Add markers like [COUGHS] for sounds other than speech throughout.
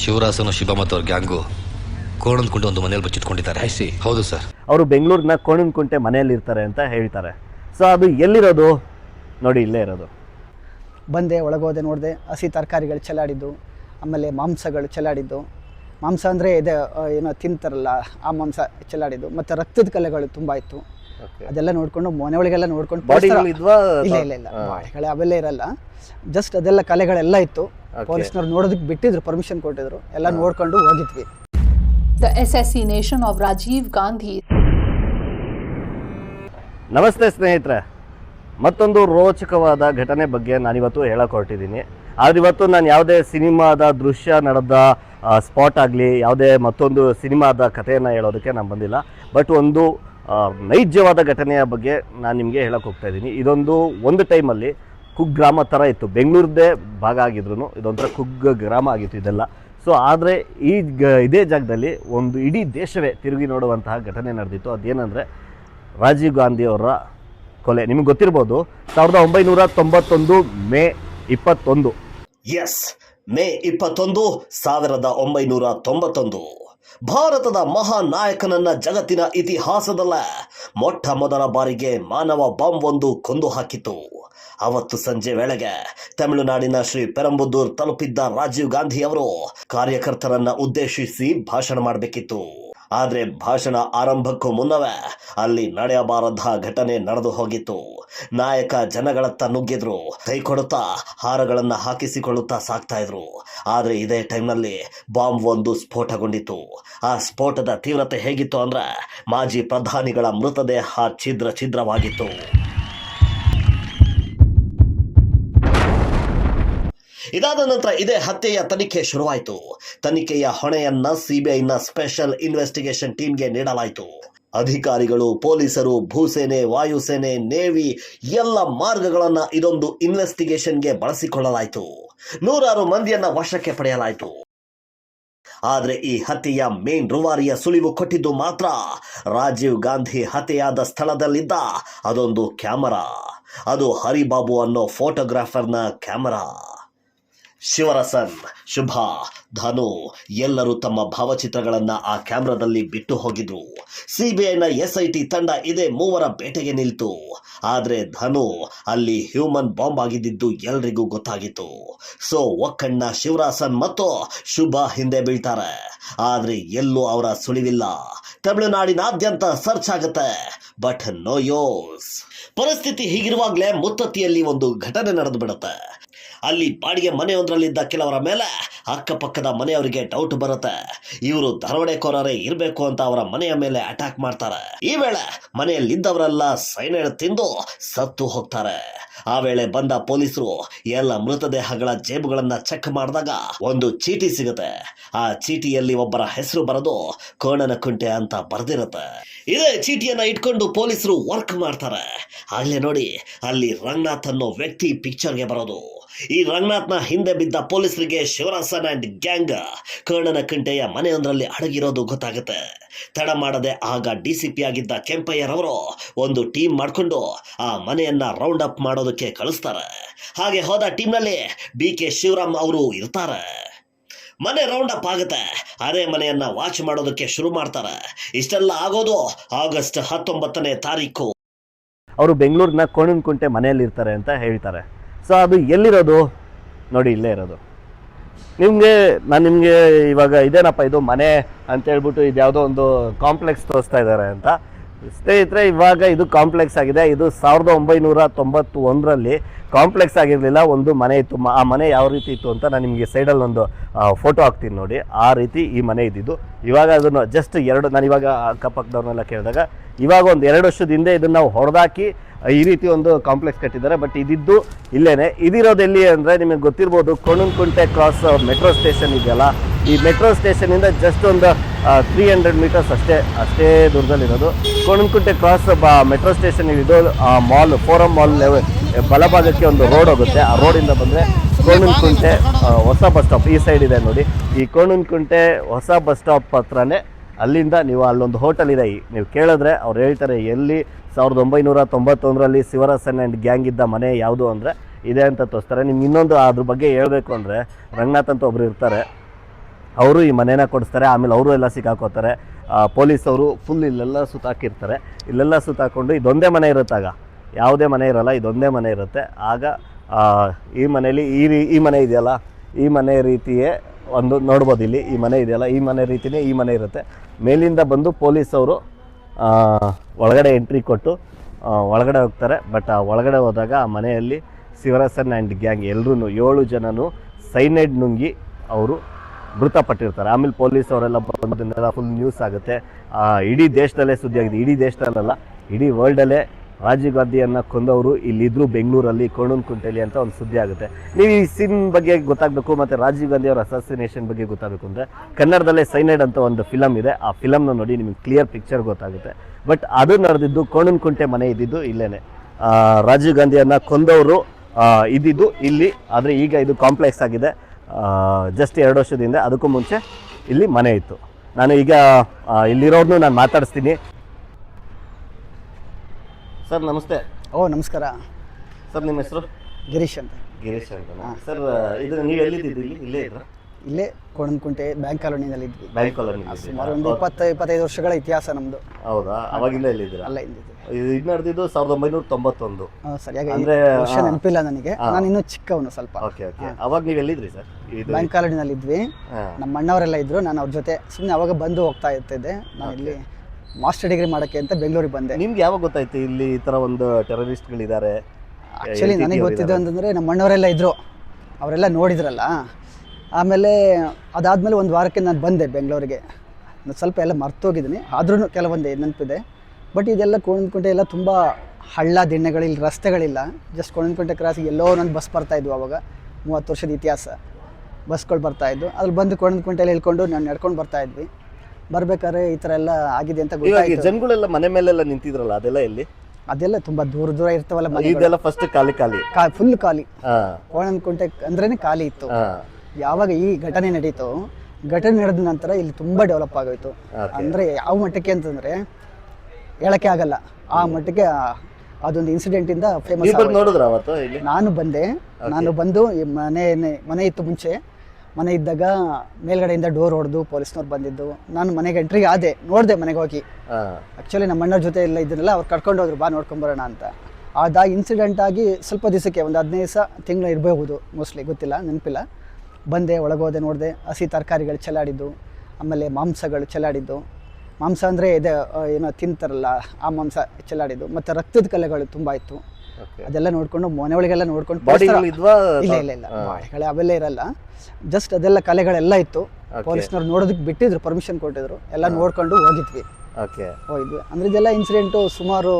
ಶಿವರಾಸನು ಶಿವ ಮತ್ತು ಅವ್ರ ಗ್ಯಾಂಗು ಕೋಣಂದ್ಕೊಂಡು ಒಂದು ಮನೇಲಿ ಬಚ್ಚಿಟ್ಕೊಂಡಿದ್ದಾರೆ ಐಸಿ. ಹೌದು ಸರ್. ಅವರು ಬೆಂಗಳೂರಿನ ಕೋಣಂದ್ಕುಂಟೆ ಮನೆಯಲ್ಲಿ ಇರ್ತಾರೆ ಅಂತ ಹೇಳ್ತಾರೆ. ಸೊ ಅದು ಎಲ್ಲಿರೋದು? ನೋಡಿ ಇಲ್ಲೇ ಇರೋದು. ಬಂದೆ ಒಳಗೋದೆ ನೋಡಿದೆ ಹಸಿ ತರಕಾರಿಗಳು ಚೆಲ್ಲಾಡಿದ್ದು ಆಮೇಲೆ ಮಾಂಸಗಳು ಚೆಲ್ಲಾಡಿದ್ದು. ಮಾಂಸ ಅಂದರೆ ಇದೆ ಆ, ಏನೋ ತಿಂತಾರಲ್ಲ ಆ ಮಾಂಸ ಚೆಲ್ಲಾಡಿದ್ದು. ಮತ್ತು ರಕ್ತದ ಕಲೆಗಳು ತುಂಬ ಇತ್ತು. ಅದೆಲ್ಲ ನೋಡಿಕೊಂಡು ಮನೆ ಒಳಗೆಲ್ಲ ನೋಡ್ಕೊಂಡು ಬಾಡಿಗಳು ಪೊಲೀಸ್ನವ್ರು- ಇದ್ವಾ? ಇಲ್ಲ ಇಲ್ಲ ಇಲ್ಲ. ಅವೆಲ್ಲ ಇರಲ್ಲ. ಜಸ್ಟ್ ಅದೆಲ್ಲ ಕಲೆಗಳೆಲ್ಲ ಇತ್ತು. ಪೊಲೀಸ್ನವ್ರು ನೋಡೋದಕ್ಕೆ ಬಿಟ್ಟಿದ್ರು ಪರ್ಮಿಷನ್ ಕೊಟ್ಟಿದ್ರು. ಎಲ್ಲ ನೋಡ್ಕೊಂಡು ಹೋಗಿದ್ವಿ. The assassination of Rajiv Gandhi ನಮಸ್ತೆ ಸ್ನೇಹಿತರೆ. ಮತ್ತೊಂದು ರೋಚಕವಾದ ಘಟನೆ ಬಗ್ಗೆ ನಾನಿವತ್ತು ಹೇಳಕ್ಕೆ ಹೊರಟಿದ್ದೀನಿ ಆದ್ರೆ ಇವತ್ತು ನಾನು ಯಾವುದೇ ಸಿನಿಮಾದ ದೃಶ್ಯ ನಡೆದ ಸ್ಪಾಟ್ ಆಗಲಿ ಯಾವುದೇ ಮತ್ತೊಂದು ಸಿನಿಮಾದ ಕಥೆಯನ್ನು ಹೇಳೋದಕ್ಕೆ ನಾನು ಬಂದಿಲ್ಲ. ಬಟ್ ಒಂದು ನೈಜವಾದ ಘಟನೆಯ ಬಗ್ಗೆ ನಾನು ನಿಮಗೆ ಹೇಳಕ್ಕೆ ಹೋಗ್ತಾ ಇದ್ದೀನಿ. ಇದೊಂದು ಒಂದು ಟೈಮಲ್ಲಿ ಕುಗ್ರಾಮ ಥರ ಇತ್ತು. ಬೆಂಗಳೂರದ್ದೇ ಭಾಗ ಆಗಿದ್ರು ಇದೊಂಥರ ಕುಗ್ ಗ್ರಾಮ ಆಗಿತ್ತು ಇದೆಲ್ಲ. ಸೊ ಆದರೆ ಈ ಗ, ಇದೇ ಜಾಗದಲ್ಲಿ ಒಂದು ಇಡೀ ದೇಶವೇ ತಿರುಗಿ ನೋಡುವಂತಹ ಘಟನೆ ನಡೆದಿತ್ತು. ಅದೇನೆಂದರೆ ರಾಜೀವ್ ಗಾಂಧಿ ಅವರ ಕೊಲೆ. ನಿಮಗೆ ಗೊತ್ತಿರ್ಬೋದು, ಸಾವಿರದ ಒಂಬೈನೂರ ತೊಂಬತ್ತೊಂದು ಮೇ ಇಪ್ಪತ್ತೊಂದು. ಎಸ್ ಮೇ ಇಪ್ಪತ್ತೊಂದು, ಸಾವಿರದ ಒಂಬೈನೂರ ತೊಂಬತ್ತೊಂದು. ಭಾರತದ ಮಹಾನ್ ನಾಯಕನನ್ನ ಜಗತ್ತಿನ ಇತಿಹಾಸದಲ್ಲ ಮೊಟ್ಟ ಮೊದಲ ಬಾರಿಗೆ ಮಾನವ ಬಾಂಬ್ ಒಂದು ಕೊಂದು ಹಾಕಿತು ಅವತ್ತು ಸಂಜೆ ವೇಳೆಗೆ ತಮಿಳುನಾಡಿನ ಶ್ರೀ ಪೆರಂಬುದೂರ್ ತಲುಪಿದ್ದ ರಾಜೀವ್ ಗಾಂಧಿ ಅವರು ಕಾರ್ಯಕರ್ತರನ್ನ ಉದ್ದೇಶಿಸಿ ಭಾಷಣ ಮಾಡಬೇಕಿತ್ತು. ಆದ್ರೆ ಭಾಷಣ ಆರಂಭಕ್ಕೂ ಮುನ್ನವೇ ಅಲ್ಲಿ ನಡೆಯಬಾರದ ಘಟನೆ ನಡೆದು ಹೋಗಿತ್ತು. ನಾಯಕ ಜನಗಳತ್ತ ನುಗ್ಗಿದ್ರು ಕೈ ಕೊಡುತ್ತಾ ಹಾರಗಳನ್ನ ಹಾಕಿಸಿಕೊಳ್ಳುತ್ತಾ ಸಾಕ್ತಾ ಇದ್ರು. ಆದ್ರೆ ಇದೇ ಟೈಮ್ನಲ್ಲಿ ಬಾಂಬ್ ಒಂದು ಸ್ಫೋಟಗೊಂಡಿತು ಆ ಸ್ಫೋಟದ ತೀವ್ರತೆ ಹೇಗಿತ್ತು ಅಂದ್ರೆ ಮಾಜಿ ಪ್ರಧಾನಿಗಳ ಮೃತದೇಹ ಛಿದ್ರ ಛಿದ್ರವಾಗಿತ್ತು. ಇದಾದ ನಂತರ ಇದೇ ಹತ್ಯೆಯ ತನಿಖೆ ಶುರುವಾಯಿತು. ತನಿಖೆಯ ಹೊಣೆಯನ್ನ ಸಿಬಿಐನ ಸ್ಪೆಷಲ್ ಇನ್ವೆಸ್ಟಿಗೇಷನ್ ಟೀಮ್ಗೆ ನೀಡಲಾಯಿತು. ಅಧಿಕಾರಿಗಳು, ಪೊಲೀಸರು, ಭೂಸೇನೆ, ವಾಯುಸೇನೆ, ನೇವಿ ಎಲ್ಲ ಮಾರ್ಗಗಳನ್ನು ಇದೊಂದು ಇನ್ವೆಸ್ಟಿಗೇಷನ್ಗೆ ಬಳಸಿಕೊಳ್ಳಲಾಯಿತು. ನೂರಾರು ಮಂದಿಯನ್ನ ವಶಕ್ಕೆ ಪಡೆಯಲಾಯಿತು. ಆದರೆ ಈ ಹತ್ಯೆಯ ಮೇನ್ ರುವಾರಿಯ ಸುಳಿವು ಕೊಟ್ಟಿದ್ದು ಮಾತ್ರ ರಾಜೀವ್ ಗಾಂಧಿ ಹತ್ಯೆಯಾದ ಸ್ಥಳದಲ್ಲಿದ್ದ ಅದೊಂದು ಕ್ಯಾಮರಾ. ಅದು ಹರಿಬಾಬು ಅನ್ನೋ ಫೋಟೋಗ್ರಾಫರ್ನ ಕ್ಯಾಮರಾ. ಶಿವರಸನ್ ಶುಭ [LAUGHS] ಧನು. ಎಲ್ಲರೂ ತಮ್ಮ ಭಾವಚಿತ್ರಗಳನ್ನ ಆ ಕ್ಯಾಮ್ರಾದಲ್ಲಿ ಬಿಟ್ಟು ಹೋಗಿದ್ರು. ಸಿಬಿಐನ ಎಸ್ಐಟಿ ತಂಡ ಇದೇ ಮೂವರ ಬೇಟೆಗೆ ನಿಲ್ತು. ಆದ್ರೆ ಧನು ಅಲ್ಲಿ ಹ್ಯೂಮನ್ ಬಾಂಬ್ ಆಗಿದ್ದಿದ್ದು ಎಲ್ರಿಗೂ ಗೊತ್ತಾಗಿತ್ತು. ಸೊ, ಒಕ್ಕಣ್ಣ ಶಿವರಾಸನ್ ಮತ್ತು ಶುಭ ಹಿಂದೆ ಬೀಳ್ತಾರೆ. ಆದ್ರೆ ಎಲ್ಲೂ ಅವರ ಸುಳಿವಿಲ್ಲ. ತಮಿಳುನಾಡಿನಾದ್ಯಂತ ಸರ್ಚ್ ಆಗುತ್ತೆ. But no use. ಪರಿಸ್ಥಿತಿ ಹೀಗಿರುವಾಗಲೇ ಮುತ್ತತ್ತಿಯಲ್ಲಿ ಒಂದು ಘಟನೆ ನಡೆದು ಬಿಡುತ್ತೆ. ಅಲ್ಲಿ ಬಾಡಿಗೆ ಮನೆಯೊಂದರಲ್ಲಿದ್ದ ಕೆಲವರ ಮೇಲೆ ಅಕ್ಕಪಕ್ಕದ ಮನೆಯವರಿಗೆ ಡೌಟ್ ಬರುತ್ತೆ. ಇವರು ದರೋಡೆಕೋರರೇ ಇರಬೇಕು ಅಂತ ಅವರ ಮನೆಯ ಮೇಲೆ ಅಟ್ಯಾಕ್ ಮಾಡ್ತಾರೆ. ಈ ವೇಳೆ ಮನೆಯಲ್ಲಿದ್ದವರೆಲ್ಲ ಸೈನೈಡ್ ತಿಂದು ಸತ್ತು ಹೋಗ್ತಾರೆ. ಆ ವೇಳೆ ಬಂದ ಪೊಲೀಸರು ಎಲ್ಲ ಮೃತದೇಹಗಳ ಜೇಬುಗಳನ್ನ ಚೆಕ್ ಮಾಡಿದಾಗ ಒಂದು ಚೀಟಿ ಸಿಗುತ್ತೆ. ಆ ಚೀಟಿಯಲ್ಲಿ ಒಬ್ಬರ ಹೆಸರು ಬರೆದು ಕೋಣನಕುಂಟೆ ಅಂತ ಬರೆದಿರುತ್ತೆ. ಇದೇ ಚೀಟಿಯನ್ನ ಇಟ್ಕೊಂಡು ಪೊಲೀಸರು ವರ್ಕ್ ಮಾಡ್ತಾರೆ. ಆಗ್ಲೇ ನೋಡಿ, ಅಲ್ಲಿ ರಂಗನಾಥ್ ಅನ್ನೋ ವ್ಯಕ್ತಿ ಪಿಕ್ಚರ್ಗೆ ಬರೋದು. ಈ ರಂಗನಾಥ್ನ ಹಿಂದೆ ಬಿದ್ದ ಪೊಲೀಸರಿಗೆ ಶಿವರಾಸನ್ ಅಂಡ್ ಗ್ಯಾಂಗ್. ಕರ್ಣನಕಂಟೆಯ ಮನೆಯೊಂದರಲ್ಲಿ ಅಡಗಿರೋದು ಗೊತ್ತಾಗುತ್ತೆ. ತಡ ಮಾಡದೆ ಆಗ ಡಿ ಸಿ ಪಿ ಆಗಿದ್ದ ಕೆಂಪಯ್ಯರವರು ಒಂದು ಟೀಮ್ ಮಾಡಿಕೊಂಡು ಆ ಮನೆಯನ್ನ ರೌಂಡ್ ಅಪ್ ಮಾಡೋದಕ್ಕೆ ಕಳಿಸ್ತಾರೆ. ಹಾಗೆ ಹೋದ ಟೀಮ್ನಲ್ಲಿ ಬಿ ಕೆ ಶಿವರಾಮ್ ಅವರು ಇರ್ತಾರೆ. ಮನೆ ರೌಂಡ್ ಅಪ್ ಆಗುತ್ತೆ. ಅರೆ ಮನೆಯನ್ನ ವಾಚ್ ಮಾಡೋದಕ್ಕೆ ಶುರು ಮಾಡ್ತಾರೆ. ಇಷ್ಟೆಲ್ಲ ಆಗೋದು ಆಗಸ್ಟ್ ಹತ್ತೊಂಬತ್ತನೇ ತಾರೀಕು. ಅವರು ಬೆಂಗಳೂರಿನ ಕೋಣನಕುಂಟೆ ಮನೆಯಲ್ಲಿ ಇರ್ತಾರೆ ಅಂತ ಹೇಳ್ತಾರೆ. ಸೊ ಅದು ಎಲ್ಲಿರೋದು? ನೋಡಿ ಇಲ್ಲೇ ಇರೋದು. ನಿಮಗೆ, ನಾನು ನಿಮಗೆ ಇವಾಗ ಇದೇನಪ್ಪ, ಇದು ಮನೆ ಅಂತ ಹೇಳ್ಬಿಟ್ಟು ಇದು ಯಾವುದೋ ಒಂದು ಕಾಂಪ್ಲೆಕ್ಸ್ ತೋರಿಸ್ತಾ ಇದ್ದಾರೆ ಅಂತ. ಸ್ನೇಹಿತರೆ, ಇವಾಗ ಇದು ಕಾಂಪ್ಲೆಕ್ಸ್ ಆಗಿದೆ. ಇದು ಸಾವಿರದ ಒಂಬೈನೂರ ತೊಂಬತ್ತು ಒಂದರಲ್ಲಿ ಕಾಂಪ್ಲೆಕ್ಸ್ ಆಗಿರಲಿಲ್ಲ. ಒಂದು ಮನೆ ಇತ್ತು. ಆ ಮನೆ ಯಾವ ರೀತಿ ಇತ್ತು ಅಂತ ನಾನು ನಿಮಗೆ ಸೈಡಲ್ಲಿ ಒಂದು ಫೋಟೋ ಹಾಕ್ತೀನಿ ನೋಡಿ. ಆ ರೀತಿ ಈ ಮನೆ ಇದ್ದಿದ್ದು. ಇವಾಗ ಅದನ್ನು ಜಸ್ಟ್ ಎರಡು, ನಾನು ಇವಾಗ ಅಕ್ಕಪಕ್ಕದವ್ರನ್ನೆಲ್ಲ ಕೇಳಿದಾಗ, ಇವಾಗ ಒಂದು ಎರಡು ವರ್ಷದ ಹಿಂದೆ ಇದನ್ನು ನಾವು ಹೊಡೆದಾಕಿ, ಈ ರೀತಿ ಒಂದು ಕಾಂಪ್ಲೆಕ್ಸ್ ಕಟ್ಟಿದ್ದಾರೆ. ಬಟ್ ಇದಿದ್ದು ಇಲ್ಲೇನೆ. ಇದಿರೋದು ಎಲ್ಲಿ ಅಂದರೆ ನಿಮಗೆ ಗೊತ್ತಿರ್ಬೋದು ಕೊಣನ್ಕುಂಟೆ ಕ್ರಾಸ್ ಮೆಟ್ರೋ ಸ್ಟೇಷನ್ ಇದೆಯಲ್ಲ? ಈ ಮೆಟ್ರೋ ಸ್ಟೇಷನಿಂದ ಜಸ್ಟ್ ಒಂದು ತ್ರೀ ಹಂಡ್ರೆಡ್ ಮೀಟರ್ಸ್ ಅಷ್ಟೇ ಅಷ್ಟೇ ದೂರದಲ್ಲಿರೋದು. ಕೋಣನಕುಂಟೆ ಕ್ರಾಸ್ ಬ ಮೆಟ್ರೋ ಸ್ಟೇಷನ್ ಇದು ಮಾಲ್ ಫೋರಮ್ ಮಾಲ್ ಬಲಭಾಗಕ್ಕೆ ಒಂದು ರೋಡ್ ಹೋಗುತ್ತೆ. ಆ ರೋಡಿಂದ ಬಂದರೆ ಕೋಣನಕುಂಟೆ ಆ, ಹೊಸ ಬಸ್ ಸ್ಟಾಪ್ ಈ ಸೈಡ್ ಇದೆ ನೋಡಿ. ಈ ಕೋಣನಕುಂಟೆ ಹೊಸ ಬಸ್ ಸ್ಟಾಪ್ ಹತ್ರನೇ ಅಲ್ಲಿಂದ ನೀವು ಅಲ್ಲೊಂದು ಹೋಟೆಲ್ ಇದೆ. ನೀವು ಕೇಳಿದ್ರೆ ಅವ್ರು ಹೇಳ್ತಾರೆ ಎಲ್ಲಿ ಸಾವಿರದ ಒಂಬೈನೂರ ತೊಂಬತ್ತೊಂದರಲ್ಲಿ ಶಿವರಾಸನ್ ಆ್ಯಂಡ್ ಗ್ಯಾಂಗ್ ಇದ್ದ ಮನೆ ಯಾವುದು ಅಂದರೆ ಇದೆ ಅಂತ ತೋರಿಸ್ತಾರೆ. ನಿಮ್ಗೆ ಇನ್ನೊಂದು ಅದ್ರ ಬಗ್ಗೆ ಹೇಳಬೇಕು ಅಂದರೆ ರಂಗನಾಥ್ ಅಂತ ಒಬ್ಬರು ಇರ್ತಾರೆ. ಅವರು ಈ ಮನೆನ ಕೊಡಿಸ್ತಾರೆ, ಆಮೇಲೆ ಅವರು ಎಲ್ಲ ಸಿಕ್ಕಾಕೋತಾರೆ ಪೊಲೀಸ್ ಅವರು ಫುಲ್ ಇಲ್ಲೆಲ್ಲ ಸುತ್ತಾಕಿರ್ತಾರೆ ಇಲ್ಲೆಲ್ಲ ಸುತ್ತಾಕೊಂಡು ಇದೊಂದೇ ಮನೆ ಇರುತ್ತಾಗ ಯಾವುದೇ ಮನೆ ಇರಲ್ಲ, ಇದೊಂದೇ ಮನೆ ಇರುತ್ತೆ. ಆಗ ಈ ಮನೇಲಿ ಈ ರೀ, ಈ ಮನೆ ಇದೆಯಲ್ಲ? ಈ ಮನೆ ರೀತಿಯೇ ಒಂದು ನೋಡ್ಬೋದು ಇಲ್ಲಿ, ಈ ಮನೆ ಇದೆಯಲ್ಲ? ಈ ಮನೆ ರೀತಿಯೇ ಈ ಮನೆ ಇರುತ್ತೆ. ಮೇಲಿಂದ ಬಂದು ಪೊಲೀಸ್ ಅವರು ಒಳಗಡೆ ಎಂಟ್ರಿ ಕೊಟ್ಟು ಒಳಗಡೆ ಹೋಗ್ತಾರೆ. ಬಟ್ ಆ ಒಳಗಡೆ ಹೋದಾಗ ಆ ಮನೆಯಲ್ಲಿ ಶಿವರಾಸನ್ ಆ್ಯಂಡ್ ಗ್ಯಾಂಗ್ ಎಲ್ಲರೂ ಏಳು ಜನನು ಸೈನೈಡ್ ನುಂಗಿ ಅವರು ಮೃತಪಟ್ಟಿರ್ತಾರೆ. ಆಮೇಲೆ ಪೊಲೀಸ್ ಅವರೆಲ್ಲ ಬಂದನ್ನೆಲ್ಲ ಫುಲ್ ನ್ಯೂಸ್ ಆಗುತ್ತೆ. ಇಡೀ ದೇಶದಲ್ಲೇ ಸುದ್ದಿ ಆಗಿದೆ ಇಡೀ ದೇಶದಲ್ಲಲ್ಲ, ಇಡೀ ವರ್ಲ್ಡಲ್ಲೇ ರಾಜೀವ್ ಗಾಂಧಿಯನ್ನು ಕೊಂದವರು ಇಲ್ಲಿದ್ರು ಬೆಂಗಳೂರಲ್ಲಿ ಕೋಣನ್ಕುಂಟೆಲಿ ಅಂತ ಒಂದು ಸುದ್ದಿ ಆಗುತ್ತೆ. ನೀವು ಈ ಸಿನ್ ಬಗ್ಗೆ ಗೊತ್ತಾಗಬೇಕು ಮತ್ತು ರಾಜೀವ್ ಗಾಂಧಿ ಅವರ ಅಸಾಸಿನೇಷನ್ ಬಗ್ಗೆ ಗೊತ್ತಾಗಬೇಕು ಅಂದರೆ ಕನ್ನಡದಲ್ಲೇ ಸೈನೈಡ್ ಅಂತ ಒಂದು ಫಿಲಮ್ ಇದೆ. ಆ ಫಿಲಮ್ನ ನೋಡಿ ನಿಮಗೆ ಕ್ಲಿಯರ್ ಪಿಕ್ಚರ್ ಗೊತ್ತಾಗುತ್ತೆ. ಬಟ್ ಅದು ನಡೆದಿದ್ದು ಕೋಣನ್ಕುಂಟೆ ಮನೆ ಇದ್ದಿದ್ದು ಇಲ್ಲೇ ರಾಜೀವ್ ಗಾಂಧಿಯನ್ನು ಕೊಂದವರು ಇದ್ದಿದ್ದು ಇಲ್ಲಿ. ಆದರೆ ಈಗ ಇದು ಕಾಂಪ್ಲೆಕ್ಸ್ ಆಗಿದೆ. ಜಸ್ಟ್ ಎರಡು ವರ್ಷದಿಂದ ಅದಕ್ಕೂ ಮುಂಚೆ ಇಲ್ಲಿ ಮನೆ ಇತ್ತು. ನಾನು ಈಗ ಇಲ್ಲಿರೋದನ್ನು ಇಲ್ಲಿರೋರ್ನು ನಾನು ಮಾತಾಡಿಸ್ತೀನಿ. ಸರ್ ನಮಸ್ತೆ. ಓ ನಮಸ್ಕಾರ. ಸರ್ ನಿಮ್ಮ ಹೆಸರು? ಗಿರೀಶ್ ಅಂತ. ಗಿರೀಶ್ ಅಂತ. ಸರ್ ಇದು ನೀವು ಎಲ್ಲಿದ್ದೀರಿ? ಇಲ್ಲಿ ಇಲ್ಲೇ ಇದ್ರ ಇಲ್ಲೇ ಕೋಣನ್ಕುಂಟೆ ಬ್ಯಾಂಕ್ ಕಾಲೋನಿನಲ್ಲಿ ಇದ್ವಿ. ಬ್ಯಾಂಕ್ ಕಾಲೋನಿ ಸುಮಾರು ಒಂದು ಇಪ್ಪತ್ತು ಇಪ್ಪತ್ತೈದು ವರ್ಷಗಳ ಇತಿಹಾಸ ನಮ್ಮದು ಹೌದಾ? ಅವಾಗಿಂದ ಎಲ್ಲಿದ್ದೀರಾ ಅಲ್ಲ ಇದು ಇದು ನಡೆದಿದ್ದು ಸಾವಿರದ ಒಂಬೈನೂರ ತೊಂಬತ್ತೊಂದು. ಆ, ಸರಿಯಾಗಿ ಅಂದ್ರೆ, ವರ್ಷ ಆ, ನೆನಪಿಲ್ಲ ನನಗೆ. ನಾನು ಇನ್ನೂ ಚಿಕ್ಕವನು ಸ್ವಲ್ಪ. Okay okay. ಅವಾಗ ನೀವು ಎಲ್ಲಿದ್ರಿ ಸರ್? ಇದು ಬ್ಯಾಂಕ್ ಕಾಲೋನಿನಲ್ಲಿ ಇದ್ವಿ. ಹಾಂ. ನಮ್ಮ ಅಣ್ಣವರೆಲ್ಲ ಇದ್ರು. ನಾನು ಅವ್ರ ಜೊತೆ ಸುಮ್ಮನೆ ಅವಾಗ ಬಂದು ಹೋಗ್ತಾ ಇರ್ತಿದ್ದೆ. ನಾನು ಇಲ್ಲಿ ಮಾಸ್ಟರ್ ಡಿಗ್ರಿ ಮಾಡಕ್ಕೆ ಅಂತ ಬೆಂಗಳೂರಿಗೆ ಬಂದೆ. ನಿಮ್ಗೆ ಯಾವಾಗ ಗೊತ್ತಾಯ್ತು ಇಲ್ಲಿ ಈ ತರ ಒಂದು ಟೆರರಿಸ್ಟ್ಗಳಿದ್ದಾರೆ? ಆಕ್ಚುಲಿ ನನಗೆ ಗೊತ್ತಿದ್ದು ಅಂತಂದ್ರೆ ನಮ್ಮ ಅಣ್ಣವರೆಲ್ಲ ಇದ್ರು. ಅವರೆಲ್ಲ ನೋಡಿದ್ರಲ್ಲ. ಆಮೇಲೆ ಅದಾದಮೇಲೆ ಒಂದು ವಾರಕ್ಕೆ ನಾನು ಬಂದೆ ಬೆಂಗಳೂರಿಗೆ. ನಾನು ಸ್ವಲ್ಪ ಎಲ್ಲ ಮರ್ತೋಗಿದ್ದೀನಿ ಆದ್ರೂ ಕೆಲವೊಂದು ನೆನಪಿದೆ. ಬಟ್ ಇದೆಲ್ಲ ಕೋಣಂದ್ಕುಂಟೆ ಎಲ್ಲ ತುಂಬ ಹಳ್ಳ ದಿಣ್ಣೆಗಳಿಲ್ಲ ರಸ್ತೆಗಳಿಲ್ಲ. ಜಸ್ಟ್ ಕೋಣಂದ್ಕುಂಟೆ ಕ್ರಾಸಿಗೆ ಎಲ್ಲೋ ನಾನು ಬಸ್ ಬರ್ತಾಯಿದ್ವು ಅವಾಗ. ಮೂವತ್ತು ವರ್ಷದ ಇತಿಹಾಸ. ಬಸ್ಗಳು ಬರ್ತಾಯಿದ್ವು ಅಲ್ಲಿ ಬಂದು ಕೋಣಂದ್ಕುಂಟೆಯಲ್ಲಿ ಇಳ್ಕೊಂಡು ನಾನು ನಡ್ಕೊಂಡು ಬರ್ತಾಯಿದ್ವಿ ಬರ್ಬೇಕಾದ್ರೆ ಈ ಥರ ಎಲ್ಲ ಆಗಿದೆ ಅಂತ ಗೊತ್ತಾಯ್ತು. ಜನಗಳೆಲ್ಲ ಮನೆ ಮೇಲೆಲ್ಲ ನಿಂತಿದ್ರಲ್ಲ ಅದೆಲ್ಲ ಎಲ್ಲಿ? ಅದೆಲ್ಲ ತುಂಬ ದೂರ ದೂರ ಇರ್ತಾವಲ್ಲ ಮನೆ ಇದೆಲ್ಲ ಫಸ್ಟ್ ಖಾಲಿ ಖಾಲಿ. ಫುಲ್ ಖಾಲಿ. ಕೋಣಂದ್ಕುಂಟೆ ಅಂದ್ರೇನೆ ಖಾಲಿ ಇತ್ತು. ಯಾವಾಗ ಈ ಘಟನೆ ನಡೀತು ಘಟನೆ ನಡೆದ ನಂತರ ಇಲ್ಲಿ ತುಂಬಾ ಡೆವಲಪ್ ಆಗೋಯ್ತು. ಅಂದ್ರೆ ಯಾವ ಮಟ್ಟಕ್ಕೆ ಅಂತಂದ್ರೆ ಹೇಳಕ್ಕೆ ಆಗಲ್ಲ. ಆ ಮಟ್ಟಕ್ಕೆ ಆ- ಅದೊಂದು ಫೇಮಸ್ ಬಂದು ನೋಡಿದ್ರ ಅವತ್ತು ಇಲ್ಲಿ? ನಾನು ಬಂದೆ. ನಾನು ಬಂದು ಈ ಮನೆ ಮನೆ ಇತ್ತು ಮುಂಚೆ. ಮನೆ ಇದ್ದಾಗ ಮೇಲ್ಗಡೆಯಿಂದ ಡೋರ್ ಹೊಡೆದು ಪೊಲೀಸ್ನವ್ರು ಬಂದಿದ್ದು. ನಾನು ಮನೆಗೆ ಎಂಟ್ರಿಗೆ ಆದೆ ನೋಡಿದೆ ಮನೆಗೆ ಹೋಗಿ. ಆಕ್ಚುಲಿ ಆ್ಯಕ್ಚುಲಿ ನಮ್ಮ ಅಣ್ಣರ ಜೊತೆ ಎಲ್ಲ ಇದ್ರಲ್ಲ ಅವ್ರು ಕರ್ಕೊಂಡು ಹೋದ್ರು ಬಾ ನೋಡ್ಕೊಂಬರೋಣ ಅಂತ. ಅದ ಇನ್ಸಿಡೆಂಟ್ ಆಗಿ ಸ್ವಲ್ಪ ದಿವಸಕ್ಕೆ ಒಂದು ಹದಿನೈದು ದಿವಸ ತಿಂಗಳು ಇರಬಹುದು ಮೋಸ್ಟ್ಲಿ ಗೊತ್ತಿಲ್ಲ ನೆನಪಿಲ್ಲ. ಬಂದೆ ಒಳಗೋದೆ ನೋಡಿದೆ ಹಸಿ ತರಕಾರಿಗಳು ಚೆಲ್ಲಾಡಿದ್ದು ಆಮೇಲೆ ಮಾಂಸಗಳು ಚೆಲ್ಲಾಡಿದ್ದು. ಮಾಂಸ ಅಂದರೆ ಇದೆ ಏನೋ ತಿಂತಾರಲ್ಲ ಆ ಮಾಂಸ ಚೆಲ್ಲಾಡಿದ್ದು. ಮತ್ತು ರಕ್ತದ ಕಲೆಗಳು ತುಂಬ ಇತ್ತು. ಅದೆಲ್ಲ ನೋಡಿಕೊಂಡು ಮನೆ ಒಳಗೆಲ್ಲ ನೋಡ್ಕೊಂಡು ಇಲ್ಲ ಇಲ್ಲ ಇಲ್ಲ. ಮಾಡಿಗಳು ಅವೆಲ್ಲ ಇರಲ್ಲ. ಜಸ್ಟ್ ಅದೆಲ್ಲ ಕಲೆಗಳೆಲ್ಲ ಇತ್ತು. ಪೊಲೀಸ್ನವ್ರು ನೋಡೋದಕ್ಕೆ ಬಿಟ್ಟಿದ್ರು ಪರ್ಮಿಷನ್ ಕೊಟ್ಟಿದ್ರು. ಎಲ್ಲ ನೋಡ್ಕೊಂಡು ಹೋಗಿದ್ವಿ. ಓಕೆ ಹೋಗಿದ್ವಿ. ಅಂದರೆ ಇದೆಲ್ಲ ಇನ್ಸಿಡೆಂಟು ಸುಮಾರು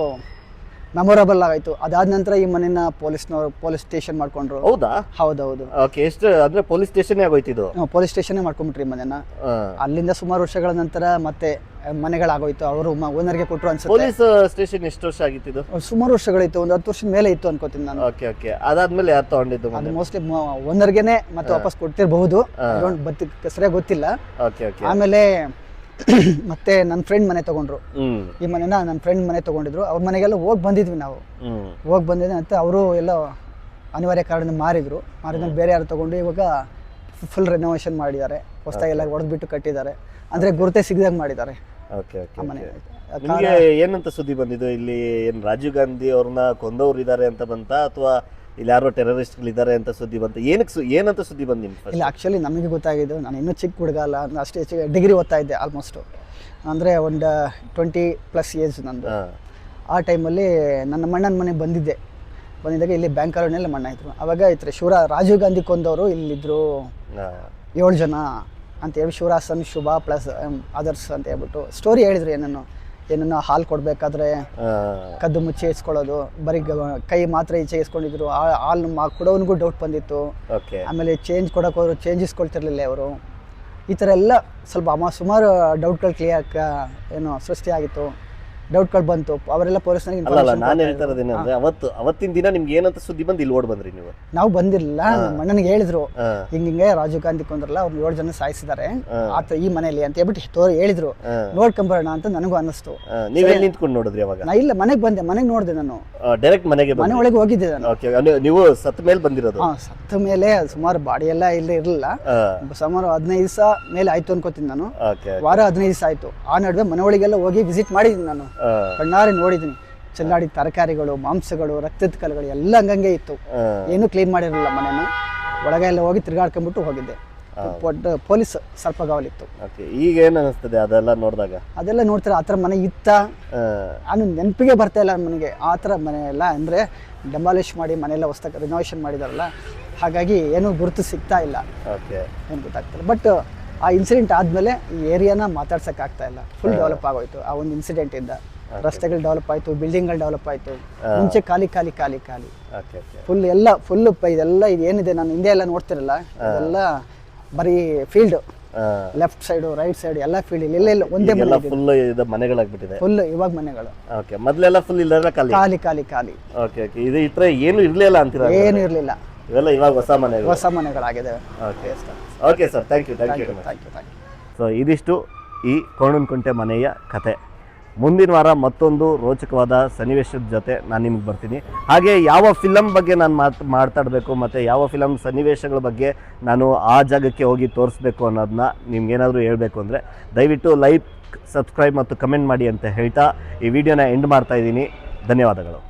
ಮೆಮೊರಬಲ್ ಆಗಾಯ್ತು. ಅದಾದ ನಂತರ ಈ ಮನೆನ ಪೊಲೀಸ್ನವ್ರು ಪೊಲೀಸ್ ಸ್ಟೇಷನ್ ಮಾಡ್ಕೊಂಡ್ರು. ಹೌದಾ? ಹೌದೌದು. ಓಕೆ ಎಷ್ಟು ಅಂದ್ರೆ ಪೊಲೀಸ್ ಸ್ಟೇಷನ್ ಆಗೋಯ್ತಿದ್ದು ಪೊಲೀಸ್ ಸ್ಟೇಷನ್ ಮಾಡ್ಕೊಂಬಿಟ್ರಿ ಮನೆಯನ್ನ ಮನೆನ. ಅಲ್ಲಿಂದ ಸುಮಾರು ವರ್ಷಗಳ ನಂತರ ಮತ್ತೆ ಮನೆಗಳಾಗೋಯ್ತು. ಅವರು ಓನರ್ಗೆ ಕೊಟ್ಟರು ಅನ್ಸುತ್ತೆ. ಪೊಲೀಸ್ ಸ್ಟೇಷನ್ ಎಷ್ಟು ವರ್ಷ ಆಗಿತ್ತು ಸುಮಾರು ವರ್ಷಗಳಿತ್ತು ಒಂದು ಹತ್ತು ವರ್ಷದ ಮೇಲೆ ಇತ್ತು ಅನ್ಕೋತೀನಿ ನಾನು. ಓಕೆ ಓಕೆ ಅದಾದ್ಮೇಲೆ ಯಾರು ತಗೊಂಡಿದ್ದು ಅದು ಮೋಸ್ಟ್ಲಿ ಓನರ್ಗೆನೆ ಮತ್ತೆ ವಾಪಸ್ ಕೊಡ್ತಿರ್ಬಹುದು ಬತ್ತಿ ಸರಿಯಾಗಿ ಗೊತ್ತಿಲ್ಲ. ಓಕೆ ಓಕೆ ಆಮೇಲೆ [COUGHS] ಮತ್ತೆ ನನ್ನ ಫ್ರೆಂಡ್ ಮನೆ ತಗೊಂಡ್ರು. ಈ ಮನೆನ ನನ್ನ ಫ್ರೆಂಡ್ ಮನೆ ತಗೊಂಡಿದ್ರು. ಅವ್ರ ಮನೆಗೆಲ್ಲ ಹೋಗಿ ಬಂದಿದ್ವಿ ನಾವು. ಹೋಗಿ ಬಂದಿದ್ದೆ ಅಂತ ಅವರು ಎಲ್ಲ ಅನಿವಾರ್ಯ ಕಾರಣ ಮಾರಿದ್ರು. ಮಾರಿದ್ಮೇಲೆ ಬೇರೆ ಯಾರು ತಗೊಂಡು ಇವಾಗ ಫುಲ್ ರೆನೋವೇಷನ್ ಮಾಡಿದ್ದಾರೆ. ಹೊಸದಾಗಿ ಎಲ್ಲ ಹೊಡೆದ್ಬಿಟ್ಟು ಕಟ್ಟಿದ್ದಾರೆ. ಅಂದ್ರೆ ಗುರುತೆ ಸಿಗದಾಗ ಮಾಡಿದ್ದಾರೆ. ಓಕೆ ಆ ಮನೆ. ಏನಂತ ಸುದ್ದಿ ಬಂದಿದ್ದು? ಇಲ್ಲಿ ಏನ್ ರಾಜೀವ್ ಗಾಂಧಿ ಅವ್ರನ್ನ ಕೊಂದವ್ರು ಇದ್ದಾರೆ ಅಂತ ಬಂತ? ಅಥವಾ ಇಲ್ಲಿ ಯಾರೋ ಟೆರರಿಸ್ಟ್ಗಳಿದ್ದಾರೆ ಅಂತ ಸುದ್ದಿ ಬಂತು. ಏನಕ್ಕೆ ಸು ಏನಂತ ಸುದ್ದಿ ಬಂದು ನಿಮ್ಗೆ ಇಲ್ಲ ಆ್ಯಕ್ಚುಲಿ ನಮಗೆ ಗೊತ್ತಾಗಿದ್ದು ನಾನು ಇನ್ನೂ ಚಿಕ್ಕ ಹುಡುಗ ಅಲ್ಲ. ನಾನು ಅಷ್ಟೇ ಚಿಕ್ಕ ಡಿಗ್ರಿ ಓದ್ತಾ ಇದ್ದೆ ಆಲ್ಮೋಸ್ಟು ಅಂದರೆ ಒಂದು ಟ್ವೆಂಟಿ ಪ್ಲಸ್ ಏಜ್ ನಂದು. ಆ ಟೈಮಲ್ಲಿ ನನ್ನ ಮಣ್ಣನ ಮನೆಗೆ ಬಂದಿದ್ದೆ. ಬಂದಿದ್ದಾಗ ಇಲ್ಲಿ ಬ್ಯಾಂಕ್ ಕಾಲೋನಿಯಲ್ಲಿ ಮಣ್ಣ ಇದ್ರು. ಅವಾಗ ಇತ್ತು ಶಿವರ ರಾಜೀವ್ ಗಾಂಧಿ ಕೊಂದವರು ಇಲ್ಲಿದ್ದರು ಏಳು ಜನ ಅಂತ ಹೇಳಿ ಶಿವರಾಸನ್ ಶುಭ ಪ್ಲಸ್ ಅದರ್ಸ್ ಅಂತ ಹೇಳ್ಬಿಟ್ಟು ಸ್ಟೋರಿ ಹೇಳಿದ್ರು ಏನನ್ನು. ಏನನ್ನು ಹಾಲು ಕೊಡಬೇಕಾದ್ರೆ ಕದ್ದು ಮುಚ್ಚಿ ಇಸ್ಕೊಳ್ಳೋದು ಬರೀ ಗ- ಕೈ ಮಾತ್ರ ಈಚೆ ಇಸ್ಕೊಂಡಿದ್ರು ಆ- ಹಾಲು ಮಾ ಕೊಡೋನಿಗೂ ಡೌಟ್ ಬಂದಿತ್ತು. ಓಕೆ ಆಮೇಲೆ ಚೇಂಜ್ ಕೊಡೋಕೆ ಹೋದ್ರು ಚೇಂಜ್ ಇಸ್ಕೊಳ್ತಿರ್ಲಿಲ್ಲ ಅವರು ಈ ಥರ ಎಲ್ಲ ಸ್ವಲ್ಪ ಅಮ ಸುಮಾರು ಡೌಟ್ಗಳು ಕ್ಲಿಯರ್ ಏನು ಸೃಷ್ಟಿಯಾಗಿತ್ತು ಡೌಟ್ಗಳು ಬಂತು. ಅವರೆಲ್ಲ ಪೊಲೀಸ್ ಅಲ್ಲ ಅಲ್ಲ ನಾನು ಕೊಡ್ತಾ ಹೇಳ್ತಾ ಇರೋದೇನಂದ್ರೆ ಅವತ್ತು ಅವತ್ತಿನ ದಿನ ನಿಮ್ಗೆ ಏನಂತ ಸುದ್ದಿ ಬಂದು ಇಲ್ಲಿ ಓಡ್ ಬಂದ್ರಿ ನೀವು. ನಾವು ಬಂದಿರಲಿಲ್ಲ ನಮ್ಮ ಅಣ್ಣನಿಗೆ ಹೇಳಿದ್ರು. ಹಿಂಗ ಹಿಂಗೆ ರಾಜೀವ್ ಗಾಂಧಿ ಕೊಂದ್ರಲ್ಲ ಅವ್ರು ಏಳು ಜನ ಸಾಯಿಸಿದ್ದಾರೆ. ಆತ ಈ ಮನೆಯಲ್ಲಿ ಅಂತ ಹೇಳ್ಬಿಟ್ಟು ತೋರಿ ಹೇಳಿದ್ರು. ನೋಡ್ಕೊಂಬರೋಣ ಅಂತ ನನಗೂ ಅನ್ನಿಸ್ತು. ನೀವೇ ನೀವೆಲ್ಲಿ ನಿಂತ್ಕೊಂಡು ನೋಡಿದ್ರಿ ಅವಾಗ? ನಾ ಇಲ್ಲ ಮನೆಗೆ ಬಂದೆ ಮನೆಗೆ ನೋಡಿದೆ ನಾನು. ಡೈರೆಕ್ಟ್ ಮನೆಗೆ ಮನೆ ಒಳಗೆ ಹೋಗಿದ್ದೆ ನಾನು. ನೀವು ಸತ್ತ ಮೇಲೆ ಬಂದಿರೋದು? ಹಾಂ ಸತ್ತ ಮೇಲೆ ಸುಮಾರು ಬಾಡಿ ಎಲ್ಲ ಇಲ್ಲಿ ಇರಲಿಲ್ಲ. ಸುಮಾರು ಹದಿನೈದು ದಿವಸ ಮೇಲೆ ಆಯ್ತು ಅನ್ಕೋತೀನಿ ನಾನು. ವಾರ ಹದಿನೈದು ದಿವಸ ಆಯ್ತು. ಆ ನಡುವೆ ಮನೆ ಒಳಗೆಲ್ಲ ಹೋಗಿ ವಿಸಿಟ್ ಮಾಡಿದ್ದೀನಿ ನಾನು. ಕಣ್ಣಾರೆ ನೋಡಿದ್ದೀನಿ. ಚೆಲ್ಲಾಡಿ ತರಕಾರಿಗಳು ಮಾಂಸಗಳು ರಕ್ತದ ಕಲ್ಗಳು ಎಲ್ಲ ಹಂಗಂಗೆ ಇತ್ತು. ಏನು ಕ್ಲೀನ್ ಮಾಡಿರಲಿಲ್ಲ ಮನೆನ. ಒಳಗೆ ಎಲ್ಲ ಹೋಗಿ ತಿರ್ಗಾಡ್ಕೊಂಡ್ಬಿಟ್ಟು ಹೋಗಿದ್ದೆ. ದೊಡ್ಡ ಪೊಲೀಸ್ ಸರ್ಪಗಾವಲಿತ್ತು ಓಕೆ ಈಗ ಏನು ಅನಿಸ್ತದೆ ಅದೆಲ್ಲ ನೋಡಿದಾಗ? ಅದೆಲ್ಲ ನೋಡ್ತಾರೆ ಆ ಥರ ಮನೆ ಇತ್ತ? ನಾನು ನೆನಪಿಗೆ ಬರ್ತಾ ಇಲ್ಲ ನನಗೆ ಆ ಥರ ಮನೆ ಎಲ್ಲ ಅಂದರೆ ಡೆಮಾಲಿಷ್ ಮಾಡಿ ಮನೆಯೆಲ್ಲ ಹೊಸ್ದಾಗಿ ರಿನೋವೇಷನ್ ಮಾಡಿದಾರಲ್ಲ ಹಾಗಾಗಿ ಏನೂ ಗುರುತು ಸಿಗ್ತಾ ಇಲ್ಲ. ಓಕೆ. ಏನು ಗೊತ್ತಾಗ್ತಿಲ್ಲ. ಬಟ್ ಆ ಇನ್ಸಿಡೆಂಟ್ ಆದಮೇಲೆ ಈ ಏರಿಯಾನ ಮಾತಾಡ್ಸೋಕ್ಕಾಗ್ತಾ ಇಲ್ಲ. ಫುಲ್ ಡೆವಲಪ್ ಆಗೋಯ್ತು. ಆ ಒಂದು ಇನ್ಸಿಡೆಂಟ್ ಇಂದ. ರಸ್ತೆಗಳು ಡೆವಲಪ್ ಆಯಿತು ಬಿಲ್ಡಿಂಗ್ಗಳು ಡೆವಲಪ್ ಆಯಿತು. ಮುಂಚೆ ಖಾಲಿ ಖಾಲಿ ಖಾಲಿ ಖಾಲಿ. ಓಕೆ ಓಕೆ ಫುಲ್ ಎಲ್ಲ ಫುಲ್ ಇದೆಲ್ಲ ಇದು ಏನಿದೆ ನಾನು ಹಿಂದೆ ಎಲ್ಲ ನೋಡ್ತಿರಲ್ಲ? ಇದೆಲ್ಲ ಬರೀ field left side right side ಎಲ್ಲ ಫೀಲ್ಡ್ ಇಲ್ಲ ಇಲ್ಲ ಒಂದೇ ಮನೆ ಫುಲ್ ಇದು ಮನೆಗಳಾಗ್ಬಿಟ್ಟಿದೆ. ಫುಲ್ ಇವಾಗ ಮನೆಗಳು. ಓಕೆ ಮೊದಲೆಲ್ಲ ಫುಲ್ ಇಲ್ಲ ಖಾಲಿ. ಖಾಲಿ ಖಾಲಿ ಖಾಲಿ. ಓಕೆ ಓಕೆ ಇದು ಇತ್ರ ಏನು ಇರಲಿಲ್ಲ ಅಂತೀರಾ? ಏನು ಇರಲಿಲ್ಲ. ಇವೆಲ್ಲ ಇವಾಗ ಹೊಸ ಮನೆಗಳು. ಹೊಸ ಮನೆಗಳಾಗಿದೆ okay okay sir thank you thank you thank you thank you so ಇದಿಷ್ಟು ಈ ಕೋಣನಕುಂಟೆ ಮನೆಯ ಕತೆ. ಮುಂದಿನ ವಾರ ಮತ್ತೊಂದು ರೋಚಕವಾದ ಸನ್ನಿವೇಶದ ಜೊತೆ ನಾನು ನಿಮ್ಗೆ ಬರ್ತೀನಿ. ಹಾಗೆ ಯಾವ ಫಿಲಮ್ ಬಗ್ಗೆ ನಾನು ಮಾತು ಮಾತಾಡಬೇಕು ಮತ್ತು ಯಾವ ಫಿಲಮ್ ಸನ್ನಿವೇಶಗಳ ಬಗ್ಗೆ ನಾನು ಆ ಜಾಗಕ್ಕೆ ಹೋಗಿ ತೋರಿಸ್ಬೇಕು ಅನ್ನೋದನ್ನ ನಿಮ್ಗೇನಾದರೂ ಹೇಳಬೇಕು ಅಂದರೆ ದಯವಿಟ್ಟು ಲೈಕ್ ಸಬ್ಸ್ಕ್ರೈಬ್ ಮತ್ತು ಕಮೆಂಟ್ ಮಾಡಿ ಅಂತ ಹೇಳ್ತಾ ಈ ವಿಡಿಯೋನ ಎಂಡ್ ಮಾಡ್ತಾ ಇದ್ದೀನಿ. ಧನ್ಯವಾದಗಳು.